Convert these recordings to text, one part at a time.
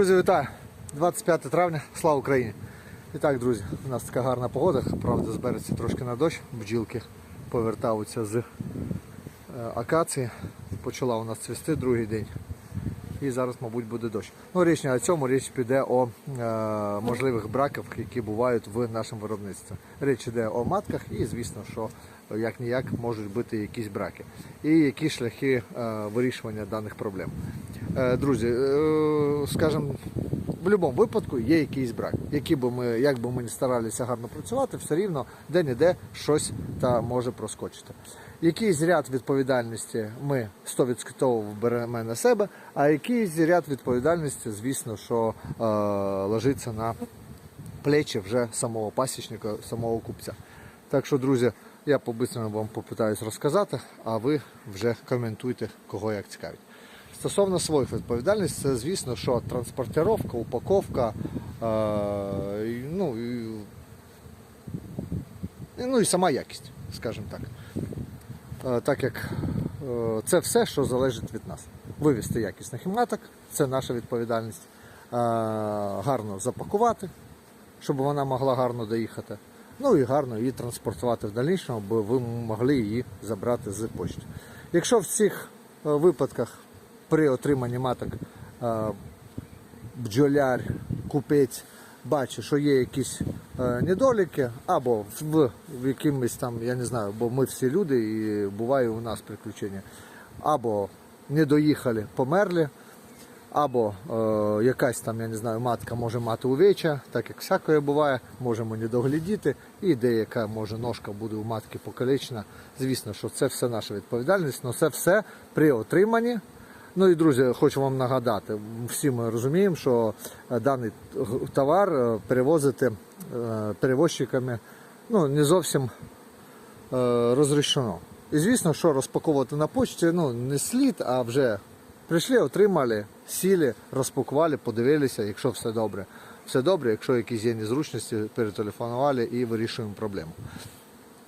Друзі, вітаю! 25 травня, слава Україні! І так, друзі, у нас така гарна погода, правда, збереться трошки на дощ, бджілки повертаються з е, акації. Почала у нас цвісти другий день. І зараз, мабуть, буде дощ. Ну, річ не о цьому, річ піде о е, можливих браках, які бувають в нашому виробництві. Річ йде о матках і, звісно, що як ніяк можуть бути якісь браки. І які шляхи е, вирішування даних проблем. Е, друзі, е, скажімо, в будь-якому випадку є якийсь брак. Які би ми, як би ми не старалися гарно працювати, все рівно де-не-де щось та може проскочити. Якийсь ряд відповідальності ми 100% беремо на себе, а якийсь ряд відповідальності, звісно, що е, ложиться на плечі вже самого пасічника, самого купця. Так що, друзі, я по-бистрому вам попитаюсь розказати, а ви вже коментуйте, кого як цікавить. Стосовно своїх відповідальностей, це звісно, що транспортировка, упаковка, е, ну, і, ну і сама якість, скажімо так. Е, так як е, це все, що залежить від нас. Вивезти якісних маток, це наша відповідальність. Гарно запакувати, щоб вона могла гарно доїхати. Ну і гарно її транспортувати в дальнішому, аби ви могли її забрати з почти. Якщо в цих випадках при отриманні маток е, бджоляр, купець бачить, що є якісь е, недоліки, або в, в якимось там, я не знаю, бо ми всі люди і буває у нас приключення, або не доїхали, померли, або е, якась там, я не знаю, матка може мати увеча, так як всякое буває, можемо не доглядіти, і деяка може ножка буде у матки покалечена. Звісно, що це все наша відповідальність, але це все при отриманні. Ну і друзі, хочу вам нагадати, всі ми розуміємо, що е, даний товар е, перевозити е, перевозчиками ну, не зовсім розрішено. І звісно, що розпаковувати на почті ну, не слід, а вже прийшли, отримали, сіли, розпакували, подивилися, якщо все добре. Все добре, якщо якісь є незручності, перетелефонували і вирішуємо проблему.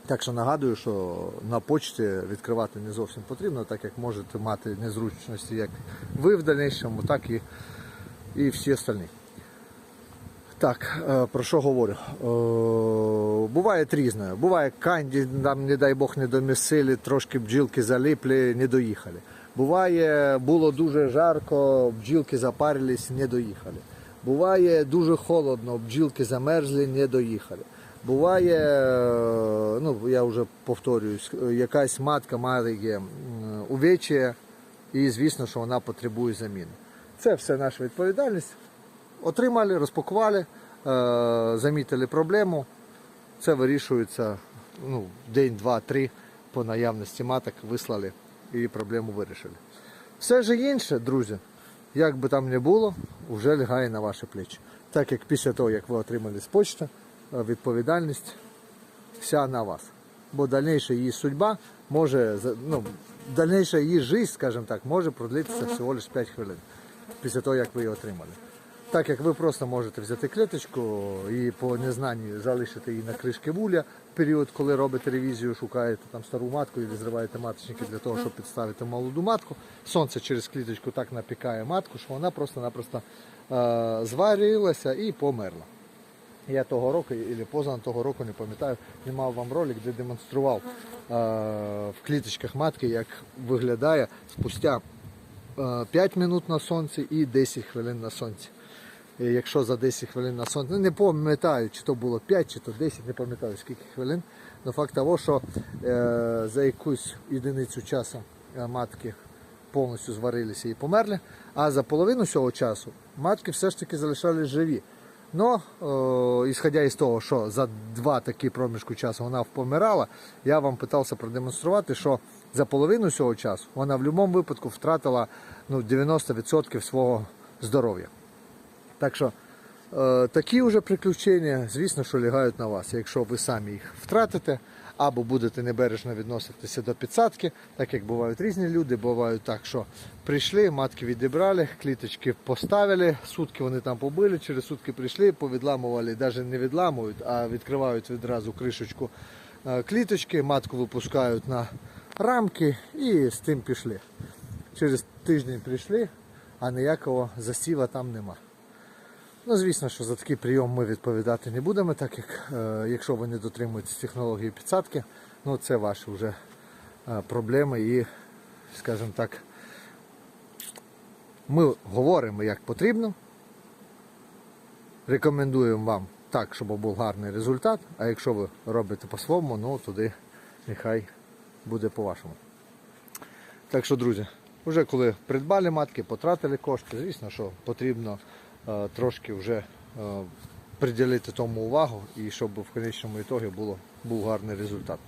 Так що нагадую, що на почті відкривати не зовсім потрібно, так як можете мати незручності як ви в дальнішому, так і, і всі остальні. Так, е, про що говорю? Е, Буває різне. Буває канді, нам, не дай Бог, не домісили, трошки бджілки залипли, не доїхали. Буває, було дуже жарко, бджілки запарились, не доїхали. Буває дуже холодно, бджілки замерзли, не доїхали. Буває, е, ну я вже повторююсь, якась матка має м, і звісно, що вона потребує заміни. Це все наша відповідальність. Отримали, розпакували, е, замітили проблему. Це вирішується ну, день, два, три по наявності маток вислали і проблему вирішили. Все ж інше, друзі, як би там не було, вже лягає на ваші плечі. Так як після того, як ви отримали з почти, відповідальність вся на вас. Бо дальніша її судьба може, ну, дальніша її життя, скажімо так, може продлитися всього лише 5 хвилин після того, як ви її отримали. Так як ви просто можете взяти клеточку і по незнанні залишити її на кришки вуля в період, коли робите ревізію, шукаєте там стару матку і зриваєте маточники для того, щоб підставити молоду матку. Сонце через кліточку так напікає матку, що вона просто-напросто е, зварилася і померла. Я того року, або поза того року, не пам'ятаю, знімав вам ролик, де демонстрував е, в кліточках матки, як виглядає спустя е, 5 минут на сонці і 10 хвилин на сонці. І якщо за 10 хвилин на сонці, ну, не пам'ятаю, чи то було 5, чи то 10, не пам'ятаю скільки хвилин. Но факт того, що е, за якусь єдиницю часу е, матки повністю зварилися і померли, а за половину цього часу матки все ж таки залишались живі. Но, е, ісходя із того, що за два такі проміжку часу вона помирала, я вам питався продемонструвати, що за половину цього часу вона в будь-якому випадку втратила ну, 90% свого здоров'я. Так що е, такі вже приключення, звісно, що лягають на вас. Якщо ви самі їх втратите або будете небережно відноситися до підсадки, так як бувають різні люди, бувають так, що прийшли, матки відібрали, кліточки поставили, сутки вони там побили, через сутки прийшли, повідламували, навіть не відламують, а відкривають відразу кришечку е, кліточки, матку випускають на рамки і з тим пішли. Через тиждень прийшли, а ніякого засіва там нема. Ну, звісно, що за такий прийом ми відповідати не будемо, так як е, якщо ви не дотримуєтесь технології підсадки, ну це ваші вже е, проблеми і, скажімо так, ми говоримо як потрібно, рекомендуємо вам так, щоб був гарний результат, а якщо ви робите по-своєму, ну тоді нехай буде по-вашому. Так що, друзі, вже коли придбали матки, потратили кошти, звісно, що потрібно трошки вже е, приділити тому увагу і щоб в конечному ітогі було, був гарний результат.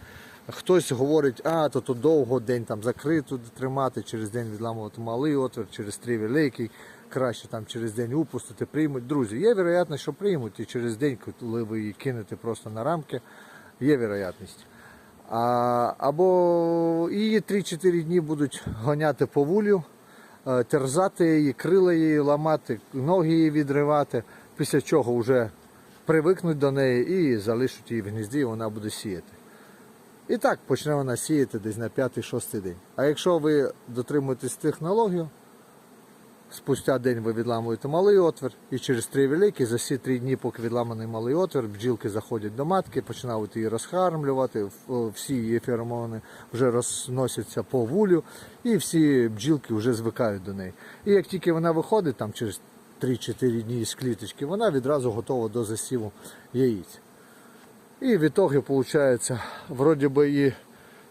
Хтось говорить, а то тут довго день там закрито тримати, через день відламувати малий отвір, через три великий, краще там через день упустити, приймуть. Друзі, є вероятність, що приймуть і через день, коли ви її кинете просто на рамки, є вероятність. А, або її 3-4 дні будуть гоняти по вулю, е, терзати її, крила її ламати, ноги її відривати, після чого вже привикнуть до неї і залишать її в гнізді, і вона буде сіяти. І так почне вона сіяти десь на 5-6 день. А якщо ви дотримуєтесь технологію, спустя день ви відламуєте малий отвір, і через три великі, за всі три дні, поки відламаний малий отвір, бджілки заходять до матки, починають її розхармлювати, всі її феромони вже розносяться по вулю, і всі бджілки вже звикають до неї. І як тільки вона виходить там через 3-4 дні з кліточки, вона відразу готова до засіву яїць. І в ітогі виходить, вроді би і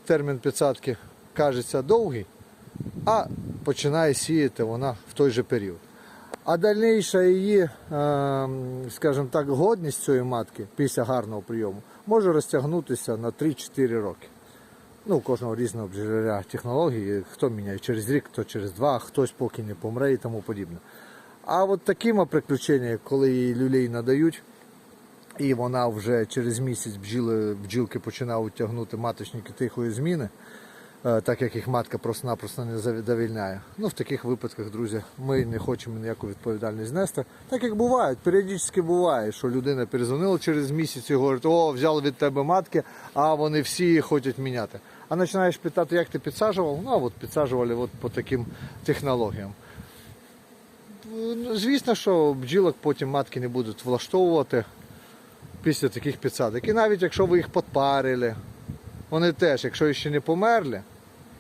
термін підсадки кажеться довгий, а починає сіяти вона в той же період. А дальніша її, ем, скажімо так, годність цієї матки після гарного прийому може розтягнутися на 3-4 роки. Ну, кожного різного бджоляра технології, хто міняє через рік, хто через два, хтось поки не помре і тому подібне. А от такими приключеннями, коли їй люлей надають, і вона вже через місяць бджіли, бджілки починають тягнути маточники тихої зміни, е, так як їх матка просто-напросто не задовільняє. Ну, в таких випадках, друзі, ми не хочемо ніяку відповідальність нести. Так як буває, періодично буває, що людина перезвонила через місяць і говорить, о, взяли від тебе матки, а вони всі хочуть міняти. А починаєш питати, як ти підсаджував? Ну, а от підсаджували от по таким технологіям. Ну, Звісно, що бджілок потім матки не будуть влаштовувати після таких підсадок. І навіть якщо ви їх подпарили, вони теж, якщо ще не померли,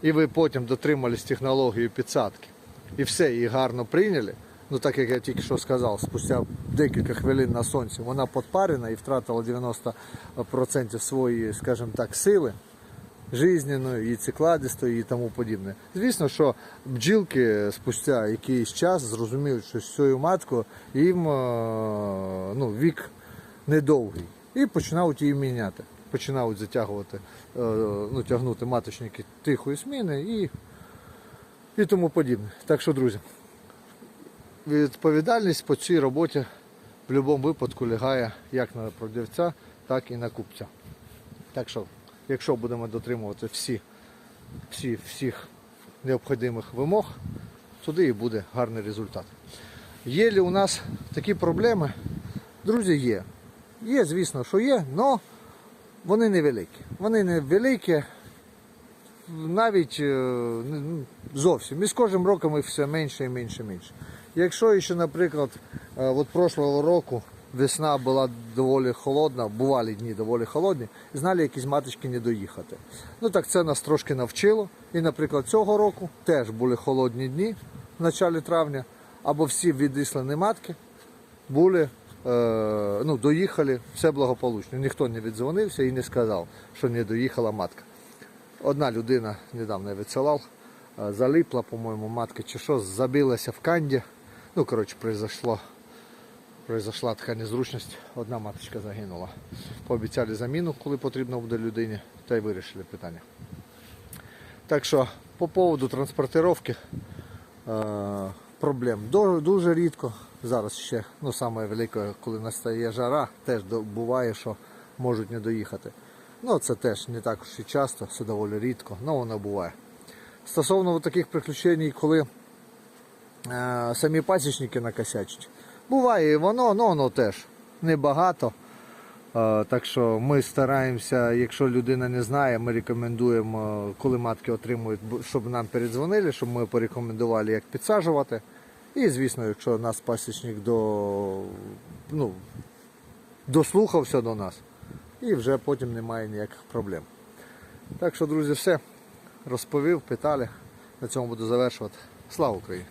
і ви потім дотримались технології підсадки, і все, її гарно прийняли, ну так як я тільки що сказав, спустя декілька хвилин на сонці вона подпарена і втратила 90% своєї, скажімо так, сили жизненної, і цикладистої і тому подібне. Звісно, що бджілки спустя якийсь час зрозуміють, що з цією маткою їм е, ну, вік недовгий. І починають її міняти. Починають затягувати, е, ну, тягнути маточники тихої зміни і, і тому подібне. Так що, друзі, відповідальність по цій роботі в будь-якому випадку лягає як на продавця, так і на купця. Так що, якщо будемо дотримувати всі, всі, всіх необхідних вимог, туди і буде гарний результат. Є ли у нас такі проблеми? Друзі, є. Є, звісно, що є, але вони невеликі. Вони невеликі, навіть е, ну, зовсім. І з кожним роком їх все менше і менше і менше. Якщо ще, наприклад, е, от прошлого року весна була доволі холодна, бували дні доволі холодні, знали якісь маточки не доїхати. Ну так це нас трошки навчило. І, наприклад, цього року теж були холодні дні в началі травня, або всі відіслані матки були, ну, доїхали, все благополучно. Ніхто не віддзвонився і не сказав, що не доїхала матка. Одна людина недавно відсилав, е, залипла, по-моєму, матка чи що, забилася в канді. Ну, коротше, произошло, произошла така незручність. Одна маточка загинула. Пообіцяли заміну, коли потрібно буде людині, та й вирішили питання. Так що по поводу транспортировки е, проблем дуже рідко. Зараз ще ну, саме велике, коли настає жара, теж буває, що можуть не доїхати. Ну це теж не так і часто, це доволі рідко, але воно буває. Стосовно таких приключень, коли е, самі пасічники накосячать, буває і воно, але воно теж небагато. Е, Так що ми стараємося, якщо людина не знає, ми рекомендуємо, е, коли матки отримують, щоб нам передзвонили, щоб ми порекомендували, як підсаджувати. І, звісно, якщо нас пасічник до, ну, дослухався до нас, і вже потім немає ніяких проблем. Так що, друзі, все. Розповів, питали. На цьому буду завершувати. Слава Україні!